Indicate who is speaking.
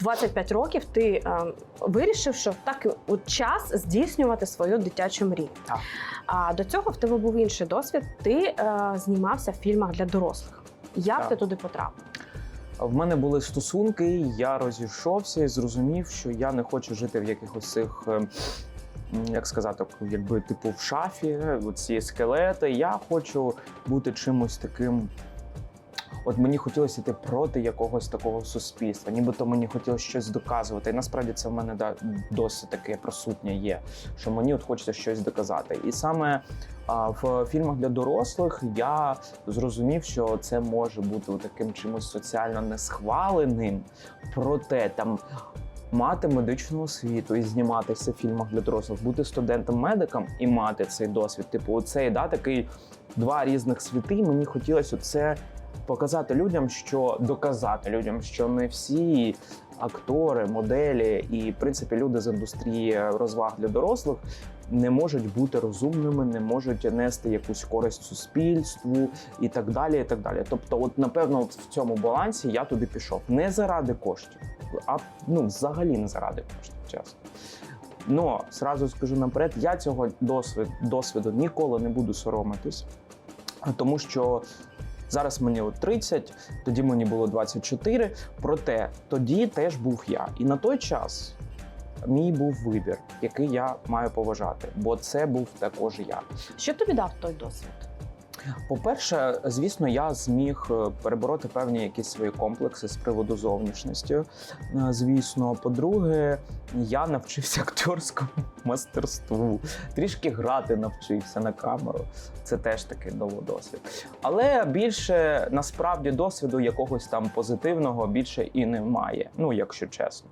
Speaker 1: 25 років ти е, вирішив, що так от час здійснювати свою дитячу мрію.
Speaker 2: Так.
Speaker 1: А до цього в тебе був інший досвід. Ти е, знімався в фільмах для дорослих. Як
Speaker 2: Так.
Speaker 1: ти туди потрапив?
Speaker 2: В мене були стосунки, я розійшовся і зрозумів, що я не хочу жити в якихось цих. е, Як сказати, якби типу в шафі, ці скелети. Я хочу бути чимось таким. От мені хотілося йти проти якогось такого суспільства, нібито мені хотілося щось доказувати. І насправді це в мене да, досить таке присутнє є, що мені от хочеться щось доказати. І саме а, в фільмах для дорослих я зрозумів, що це може бути таким чимось соціально несхваленим, проте там. Мати медичну освіту і зніматися в фільмах для дорослих, бути студентом-медиком і мати цей досвід. Типу, оцей да, такий два різних світи. Мені хотілося це показати людям, що доказати людям, що не всі актори, моделі і в принципі люди з індустрії розваг для дорослих не можуть бути розумними, не можуть нести якусь користь суспільству і так далі. І так далі. Тобто, от напевно, в цьому балансі я туди пішов не заради коштів, а ну взагалі не заради коштів. Чесно. Но зразу скажу наперед, я цього досвід, досвіду ніколи не буду соромитись, тому що зараз мені от 30, тоді мені було 24, проте тоді теж був я. І на той час мій був вибір, який я маю поважати, бо це був також я.
Speaker 1: Що тобі дав той досвід?
Speaker 2: По-перше, звісно, я зміг е, перебороти певні якісь свої комплекси з приводу зовнішності. Е, Звісно, по-друге, я навчився акторському мастерству, трішки грати навчився на камеру. Це теж таки дало досвід. Але більше насправді досвіду якогось там позитивного більше і немає. Ну, якщо чесно.